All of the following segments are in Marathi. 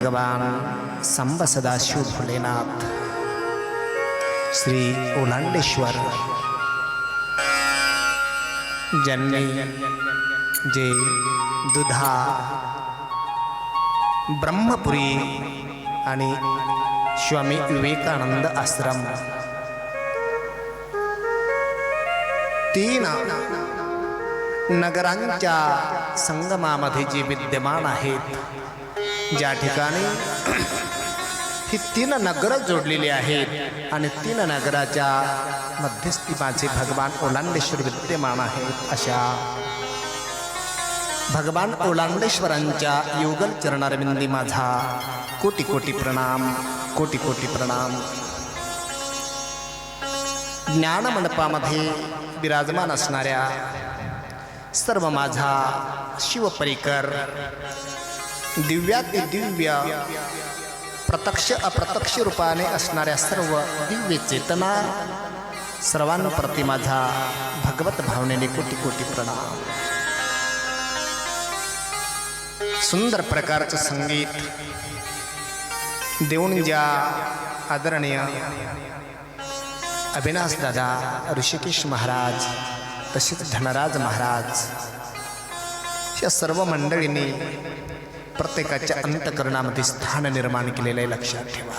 भगवान संब सदाशिव भोलेनाथ श्री ओलांडेश्वर ज्यांनी जे दुधा ब्रह्मपुरी आणि स्वामी विवेकानंद आश्रम तीन नगरांच्या संगमामध्ये जे विद्यमान आहेत ज्या ठिकाणी ही तीन नगरं जोडलेली आहेत आणि तीन नगराच्या मध्यस्थी माझे भगवान ओलांडेश्वर विद्यमान आहेत अशा भगवान ओलांडेश्वरांच्या युगल चरणारविंदी माझा कोटी कोटी प्रणाम कोटी कोटी प्रणाम. ज्ञानमंडपामध्ये विराजमान असणाऱ्या सर्व माझा शिवपरिकर दिव्याति दिव्य प्रत्यक्ष अप्रत्यक्ष रूपाने असणाऱ्या सर्व दिव्य चेतना सर्वांप्रती माझा भगवत भावनेने कोटी कोटी प्रणाम. सुंदर प्रकारचं संगीत देऊन ज्या आदरणीय अविनाश दादा ऋषिकेश महाराज तसेच धनराज महाराज या सर्व मंडळींनी प्रत्येकाच्या अंतकरणामध्ये स्थान निर्माण केलेलं आहे लक्षात ठेवा.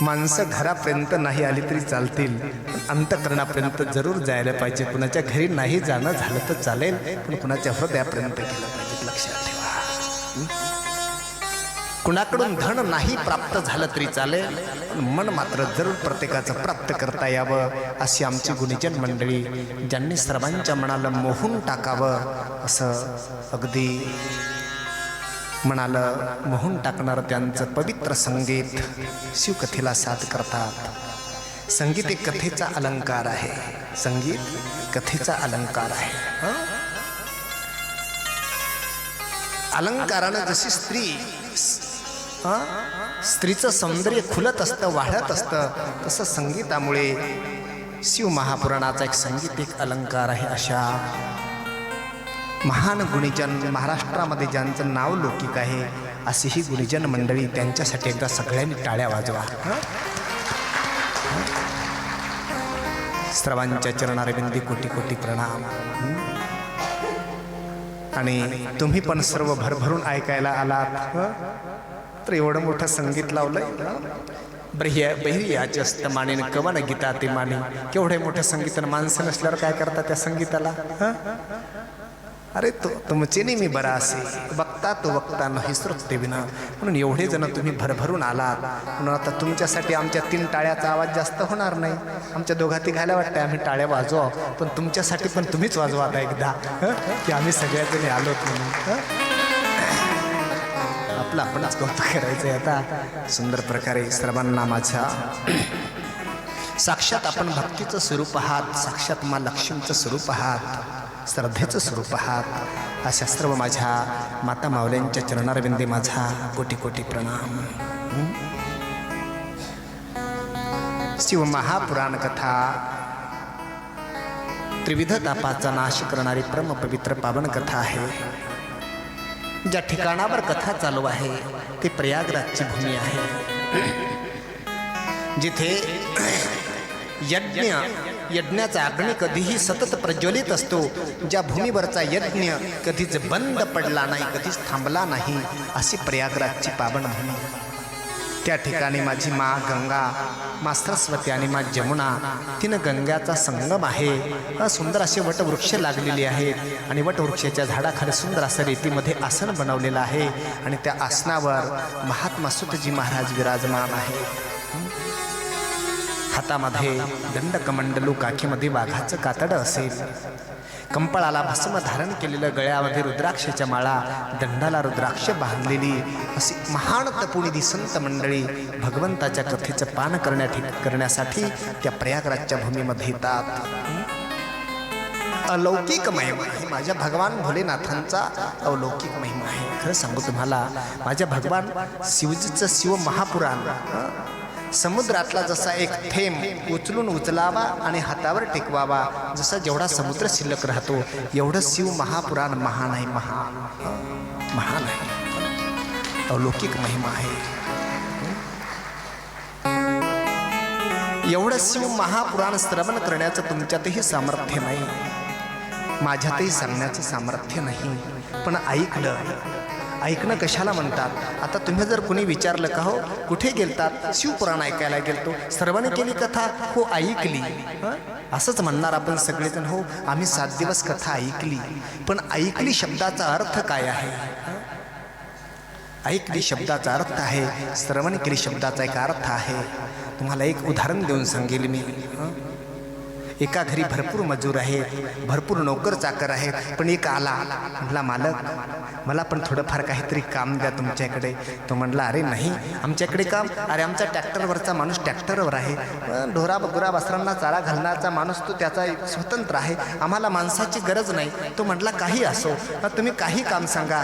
माणसं घरापर्यंत नाही आली तरी चालतील पण अंतकरणापर्यंत जरूर जायला पाहिजे. कुणाच्या घरी नाही जाणं झालं तर चालेल पण कुणाच्या हृदयापर्यंत गेलं पाहिजे कुणाकडून धन नाही प्राप्त झालं तरी चालेल मन मात्र जरूर प्रत्येकाचं प्राप्त करता यावं अशी आमची गुणीजन मंडळी ज्यांनी सर्वांच्या मनाला मोहून टाकावं असं अगदी मनाला मोहून टाकणारं त्यांचं पवित्र संगीत शिवकथेला साथ करतात. संगीत एक कथेचा अलंकार आहे. संगीत कथेचा अलंकार आहे. अलंकारानं जशी स्त्री स्त्रीचं सौंदर्य खुलत असतं वाढत असतं. तसं संगीतामुळे शिव महापुराणाचा एक संगीत एक अलंकार आहे अशा. महान गुणीजन महाराष्ट्रामध्ये ज्यांचं नाव लौकिक आहे अशी ही गुणीजन मंडळी त्यांच्यासाठी एकदा सगळ्यांनी टाळ्या वाजवा. स्रवांच्या चरणारविंदी कोटी कोटी प्रणाम. आणि तुम्ही पण सर्व भरभरून ऐकायला आलात. तर एवढं मोठं संगीत लावलंय. ब्रह्य बहिर्याचे असतं माने कवन गीता ते माने केवढे मोठं संगीत माणसं नसल्यावर काय करतात त्या संगीताला? अरे तो तुमचे नाही मी बरा असे. बघता तो बघता नाही श्रोते विना. म्हणून एवढे जण तुम्ही भरभरून आलात. म्हणून आता तुमच्यासाठी आमच्या तीन टाळ्याचा आवाज जास्त होणार नाही. आमच्या दोघाती घायला वाटतं आम्ही टाळ्या वाजवा. पण तुमच्यासाठी पण तुम्हीच वाजवा आता एकदा? की आम्ही सगळ्याजणी आलोत म्हणून? आपलं आपणच कौतुक करायचं आहे आता. सुंदर प्रकारे सर्वांना माझ्या साक्षात आपण भक्तीचं स्वरूप आहात साक्षात मा लक्ष्मीचं स्वरूप आहात श्रद्धेचं स्वरूप आहात. अशा सर्व माझ्या माता माऊल्यांच्या चरणारविंदी माझा कोटी कोटी प्रणाम. शिव महापुराण कथा. त्रिविध तापाचा नाश करणारी परम पवित्र पावन कथा आहे. ज्या ठिकाणावर कथा चालू आहे ती प्रयागराजची भूमी आहे. जिथे यज्ञ यज्ञाचा अग्नी कधीही सतत प्रज्वलित असतो ज्या भूमीवरचा यज्ञ कधीच बंद पडला नाही कधीच थांबला नाही अशी प्रयागराजची पावनभूमी. त्या ठिकाणी माझी मा गंगा मा सरस्वती आणि मा जमुना तिनं गंगाचा संगम आहे. सुंदर असे वटवृक्ष लागलेली आहेत आणि वटवृक्षाच्या झाडाखाली सुंदर असं रेतीमध्ये आसन बनवलेलं आहे आणि त्या आसनावर महात्मा सुतजी महाराज विराजमान आहे हातामध्ये दंडकमंडलू काखीमध्ये वाघाचं कातडं असेल. कंपळाला भस्म धारण केलेलं गळ्यामध्ये रुद्राक्षाच्या माळा दंडाला रुद्राक्ष बांधलेली अशी महान तपुनिधी संत मंडळी भगवंताच्या कथेचं पान करण्या करण्यासाठी त्या प्रयागराजच्या भूमीमध्ये येतात. अलौकिक महिमा आहे माझ्या भगवान भोलेनाथांचा अलौकिक महिमा आहे. खरं सांगू तुम्हाला माझ्या भगवान शिवजीचं शिव महापुराण समुद्रातला जसा एक थेंब उचलून उचलावा आणि हातावर टेकवावा जसा जेवढा समुद्र शिल्लक राहतो एवढं शिव महापुराण महान आहे महान महान आहे. अलौकिक महिमा आहे. एवढं शिव महापुराण श्रवण करण्याचं तुमच्यातही सामर्थ्य नाही. माझ्यातही सांगण्याचं सामर्थ्य नाही. पण ऐकलं ऐकणं कशाला म्हणतात? आता तुम्ही जर कुणी विचारलं का हो कुठे गेलतात? शिवपुराण ऐकायला गेलतो. सर्वांनी केली कथा? हो ऐकली. असंच म्हणणार आपण सगळेजण हो आम्ही सात दिवस कथा ऐकली. पण ऐकली शब्दाचा अर्थ काय आहे? ऐकली शब्दाचा अर्थ आहे श्रवण केली शब्दाचा एक अर्थ आहे. तुम्हाला एक उदाहरण देऊन सांगेल मी. एका घरी भरपूर मजूर आहेत भरपूर नोकर चाकर आहेत पण एक आला. म्हटला मालक मला पण थोडंफार काहीतरी काम द्या तुमच्याकडे. तो म्हटला अरे नाही आमच्याकडे काम अरे आमचा ट्रॅक्टरवरचा माणूस ट्रॅक्टरवर आहे. ढोरा गुरा वस्त्रांना चारा घालण्याचा माणूस तो त्याचा एक स्वतंत्र आहे. आम्हाला माणसाची गरज नाही. तो म्हटला काही असो तुम्ही काही काम सांगा.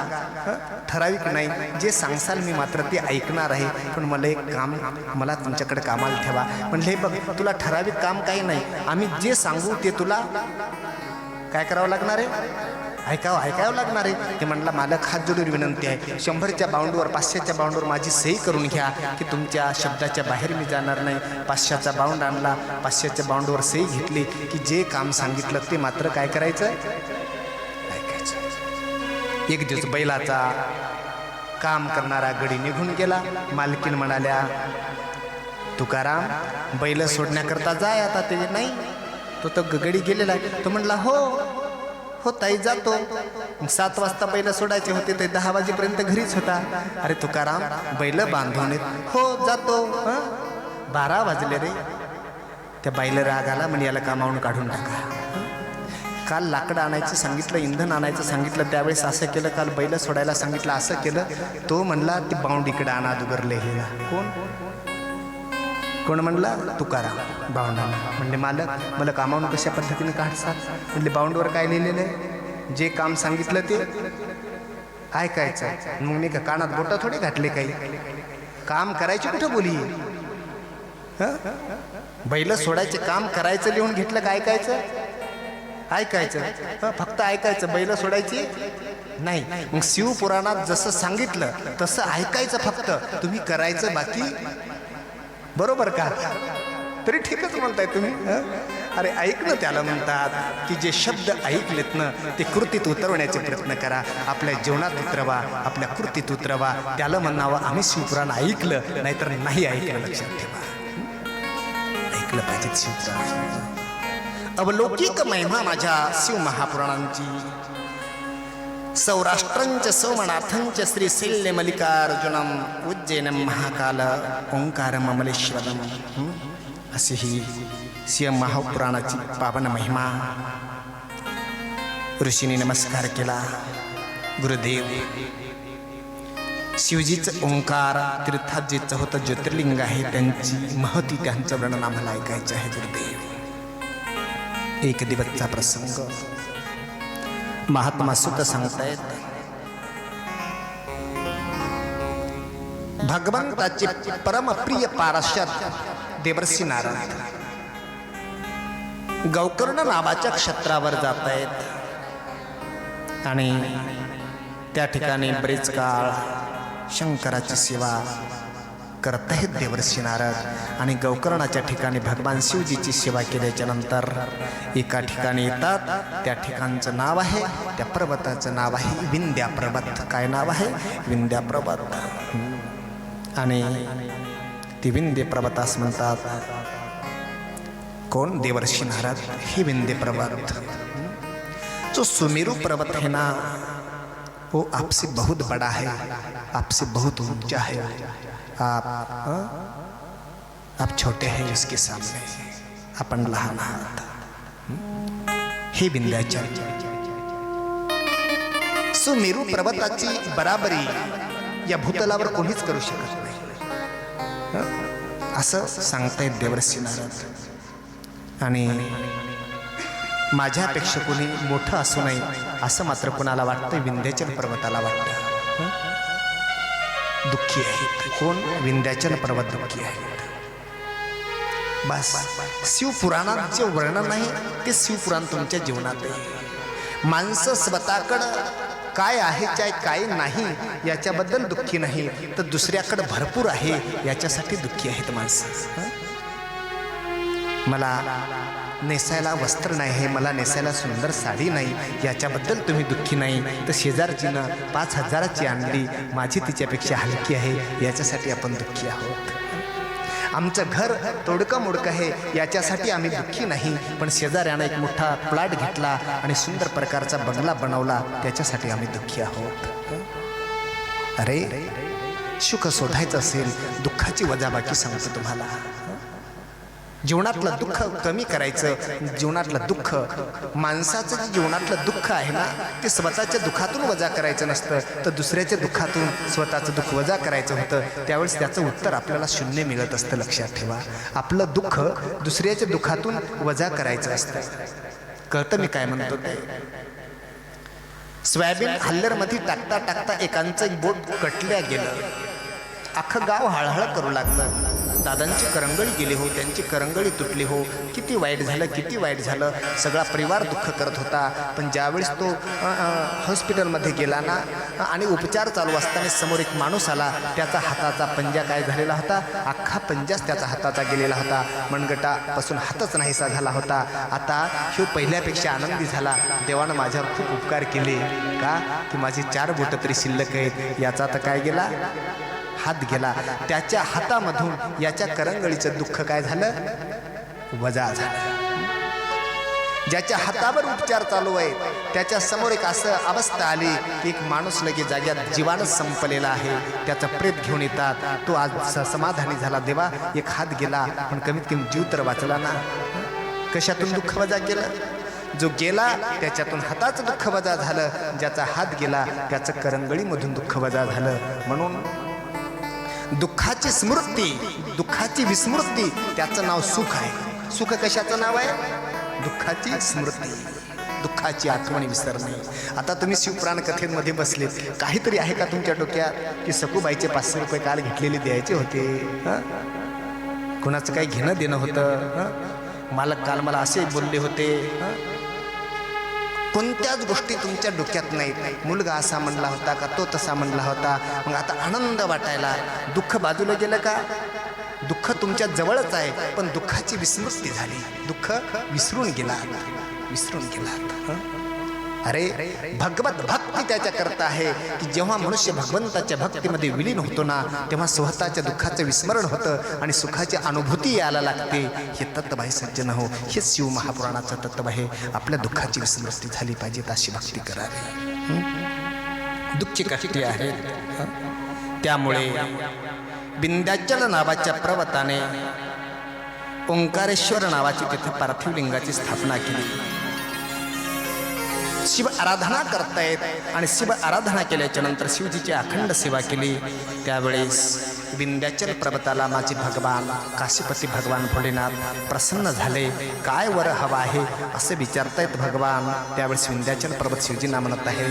हं? ठराविक नाही जे सांगसाल मी मात्र ते ऐकणार आहे. पण मला एक काम मला तुमच्याकडे कामाला ठेवा. म्हणले बघ तुला ठराविक काम काही नाही. आम्ही जे सांगू ते तुला? काय करावं लागणार आहे? ऐकावं ऐकावं लागणार आहे? ते म्हणला मालक हात जोडून विनंती आहे. शंभरच्या बाउंडवर पाचशेच्या बाउंडवर माझी सही करून घ्या की तुमच्या शब्दाच्या बाहेर मी जाणार नाही. पाचशेचा बाउंड आणला पाचशेच्या बाउंडवर सही घेतली की जे काम सांगितलं ते मात्र काय करायचं? ऐकायचं. एक दिवस बैलाचा काम करणारा गडी निघून गेला. मालकीन म्हणाल्या तुकाराम बैल सोडण्याकरता जाय आता ते नाही? तो तर गगडी गेलेला आहे. तो म्हणला हो हो ताई जातो. सात वाजता बैल सोडायचे होते ते दहा वाजेपर्यंत घरीच होता. अरे तुकाराम बैल बांधून हो जातो. बारा वाजले रे. त्या बैल राग आला म्हणजे याला कामावून काढून टाका. काल लाकडं आणायचं सांगितलं इंधन आणायचं सांगितलं त्यावेळेस असं केलं काल बैल सोडायला सांगितलं असं केलं. तो म्हणला ते बाउंड इकडे आणा दुगरले हे कोण? कोण म्हणला? तुकाराम. बाउंडाना म्हणले मालक मला कामावून कशा पद्धतीने काढसाल? म्हणले बाउंडवर काय लिहिलेलं आहे? जे काम सांगितलं ते ऐकायचं मग मी का कानात बोटा थोडे घातले काही. काम करायची कुठं बोली? बैल सोडायचे काम करायचं लिहून घेतलं का ऐकायचं? ऐकायचं. फक्त ऐकायचं. बैल सोडायची नाही. मग शिवपुराणात जसं सांगितलं तसं ऐकायचं फक्त. तुम्ही करायचं बाकी बरोबर का? तरी ठीकच म्हणताय तुम्ही अरे ऐकणं त्याला म्हणतात की जे शब्द ऐकलेत ना ते कृतीत उतरवण्याचे प्रयत्न करा. आपल्या जीवनात उतरवा आपल्या कृतीत उतरवा. त्याला म्हणावं आम्ही शिवपुराण ऐकलं नाहीतर नाही ऐकलं लक्षात ठेवा. ऐकलं पाहिजे शिवपुराण. अवलौकिक महिमा माझ्या शिव महापुराणांची सौराष्ट्रंच सोमनाथंच श्री शैल्य मल्लिकार्जुनम उज्जैनम महाकाल ओंकार ममलेश्वरम हं? अशी ही शिव महापुराणाची पावन महिमा ऋषीने नमस्कार केला। गुरुदेव। शिवजीचं ओंकार तीर्थात जे चौथं ज्योतिर्लिंग आहे त्यांची महती त्यांचं वर्णन आम्हाला ऐकायचं आहे, गुरुदेव। एक दिवसचा प्रसंग। महात्मा सुत सांगतायत भगवंताचे परमप्रिय पाराशर देवर्षी नारायण. गौकर्ण नावाच्या क्षेत्रावर जात आहेत आणि त्या ठिकाणी बरेच काळ शंकराची सेवा करत आहेत देवर्षी नारद. आणि गौकर्णाच्या ठिकाणी भगवान शिवजीची सेवा केल्याच्यानंतर एका ठिकाणी येतात. त्या ठिकाणचं नाव आहे त्या पर्वताचं नाव आहे विंध्या पर्वत. काय नाव आहे? विंध्या पर्वत. आणि ती विंध्य पर्वतास म्हणतात. कोण? देवर्षी नारद. हे विंध्य पर्वत. जो सुमेरू पर्वत आहे ना वो आपसे बहुत बड़ा है। आपसे बहुत ऊंचा है। आप आप छोटे हैं उसके सामने। आपण लहान आहात हे विंध्याचल सुमेरू पर्वताची बराबरी या भूतलावर कोणीच करू शकत नाही. असं सांगतायत देवर्षी नारद. आणि माझ्यापेक्षा कोणी मोठं असू नये असं मात्र कोणाला वाटतं विंध्याचल पर्वताला वाटतं. दुःखी आहेत. कोण? विंध्याचल पर्वत दुःखी आहेत. बस. शिवपुराणात जे वर्णन आहे ते शिवपुराण तुमच्या जीवनात आहे. माणसं स्वतःकडं काय आहे काय काय नाही याच्याबद्दल दुःखी नाही तर दुसऱ्याकडं भरपूर आहे याच्यासाठी दुःखी आहेत माणसं. मला नेसायला वस्त्र नाही हे मला नेसायला सुंदर साडी नाही याच्याबद्दल तुम्ही दुःखी नाही. तर शेजारचीनं पाच हजाराची आणली माझी तिच्यापेक्षा हलकी आहे याच्यासाठी आपण दुःखी आहोत. आमचं घर तोडकं मोडकं आहे याच्यासाठी आम्ही दुःखी नाही पण शेजाऱ्यानं एक मोठा प्लॅट घेतला आणि सुंदर प्रकारचा बंगला बनवला त्याच्यासाठी आम्ही दुःखी आहोत. अरे सुख शोधायचं असेल दुःखाची वजाबाकी सांगतो तुम्हाला. जीवनातलं दुःख कमी करायचं जीवनातलं दुःख माणसाचं जे जीवनातलं दुःख आहे ना ते स्वतःच्या दुःखातून वजा करायचं नसतं. तर दुसऱ्याच्या दुःखातून स्वतःचं दुःख वजा करायचं होतं त्यावेळेस त्याचं उत्तर आपल्याला शून्य मिळत असतं लक्षात ठेवा. आपलं दुःख दुसऱ्याच्या दुःखातून वजा करायचं असतं. कळतं मी काय म्हणतो? ते सोयाबीन हल्लरमध्ये टाकता टाकता एकांचं एक बोट कटल्या गेलं. अख्खं गाव हळहळ करू लागलं. दादांची करंगळी गेली हो त्यांची करंगळी तुटली हो. किती वाईट झालं किती वाईट झालं. सगळा परिवार दुःख करत होता. पण ज्यावेळेस तो हॉस्पिटलमध्ये गेला ना आणि उपचार चालू असताना समोर एक माणूस आला त्याचा हाताचा पंजा काय झालेला होता? अख्खा पंजाच त्याचा हाताचा गेलेला होता. मनगटापासून हातच नाहीसा झाला होता. आता ह्यो पहिल्यापेक्षा आनंदी झाला. देवानं माझ्यावर खूप उपकार केले. का? की माझी चार बोटं तरी शिल्लक आहेत. याचा तर काय गेला? हात गेला त्याच्या हातामधून याच्या करंगळीचं दुःख काय झालं? वजा झालं. ज्याच्या हातावर उपचार चालू आहे त्याच्यासमोर एक असं अवस्था आली की एक माणूस लगे जाग्यात जीवानच संपलेला आहे. त्याचं प्रेत घेऊन येतात. तो आज समाधानी झाला. देवा एक हात गेला पण कमीत कमी जीव तर वाचला ना. कशातून दुःख वजा केलं? जो गेला त्याच्यातून हाताचं दुःख वजा झालं. ज्याचा हात गेला त्याचं करंगळीमधून दुःख वजा झालं. म्हणून दुःखाची स्मृती दुःखाची विस्मृती त्याचं नाव सुख आहे. सुख कशाचं नाव आहे? दुःखाची स्मृती. दुःखाची आठवण विसरणे. आता तुम्ही शिवप्राण कथेमध्ये बसलेत. काहीतरी आहे का तुमच्या डोक्यात? की सकूबाईचे पाचशे रुपये काल घेतलेले द्यायचे होते. हं? कुणाचं काही घेणं देणं होतं मालक काल मला असे बोलले होते. हं? कोणत्याच गोष्टी तुमच्या डोक्यात नाहीत. मुलगा असा म्हणला होता का तो तसा म्हणला होता. मग आता आनंद वाटायला. दुःख बाजूला गेलं का? दुःख तुमच्या जवळच आहे पण दुःखाची विस्मृती झाली. दुःख विसरून गेला. विसरून गेला हं? अरे भगवत भक्ती त्याच्या करता आहे की जेव्हा मनुष्य भगवंताच्या भक्तीमध्ये विलीन होतो ना तेव्हा स्वतःच्या दुःखाचं विस्मरण होतं आणि सुखाची अनुभूती यायला लागते. हे तत्व आहे सज्जन हो हे शिव महापुराणाचं तत्व आहे आपल्या दुःखाची विस्मृती झाली पाहिजे अशी भक्ती करावी दुःखी कष्टी आहेत. त्यामुळे बिंद्याचल नावाच्या पर्वताने ओंकारेश्वर नावाची तिथे पार्थिव लिंगाची स्थापना केली. शिव आराधना करतायत. आणि शिव आराधना केल्याच्यानंतर शिवजीची अखंड सेवा केली. त्यावेळेस विंध्याचल पर्वताला माझे भगवान काशीपती भगवान भोलेनाथ प्रसन्न झाले. काय वर हवा आहे असे विचारतायत भगवान. त्यावेळेस विंध्याचल पर्वत शिवजींना म्हणत आहे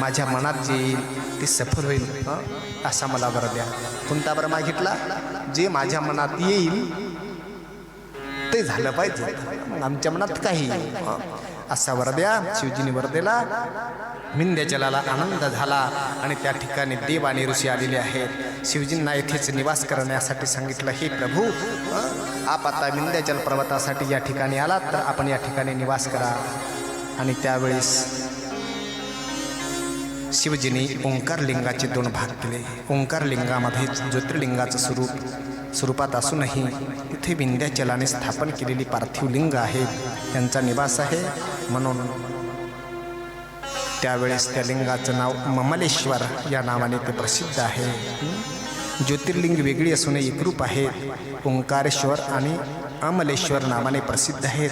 माझ्या मनात जे येईल ते सफल होईल. असा मला वर द्या. कोणता वर मागितला? जे माझ्या मनात येईल ते झालं पाहिजे. आमच्या मनात काही. असा वर द्या शिवजीने वर दिला मिंद्याचलाला आनंद झाला आणि त्या ठिकाणी देव आणि ऋषी आलेले आहेत. शिवजींना येथेच निवास करण्यासाठी सांगितलं हे प्रभू आप आता मिंद्याचल पर्वतासाठी या ठिकाणी आलात तर आपण या ठिकाणी निवास करा. आणि त्यावेळेस शिवजीने ओंकारलिंगाचे दोन भाग केले. ओंकारलिंगामध्ये ज्योतिर्लिंगाचं स्वरूप स्वरूपात असूनही तिथे विंध्याचलाने स्थापन केलेली पार्थिव लिंग आहे. त्यांचा निवास आहे म्हणून त्यावेळेस त्या लिंगाचं नाव ममलेश्वर या नावाने ते प्रसिद्ध आहे. ज्योतिर्लिंग वेगळी असून एकरूप आहे. ओंकारेश्वर आणि अमलेश्वर नावाने प्रसिद्ध आहेत.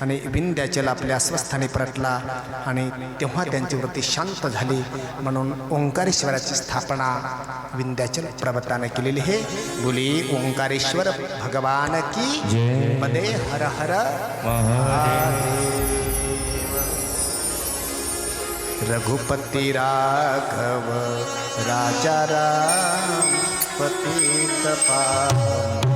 आणि विंध्याचल आपल्या स्वस्थानी परतला आणि तेव्हा त्यांची वृत्ती शांत झाली. म्हणून ओंकारेश्वराची स्थापना विंध्याचल पर्वताने केलेली आहे. बोली ओंकारेश्वर भगवान की पदे हर हर. रघुपति राघव राजा राम. पतित पावन सीता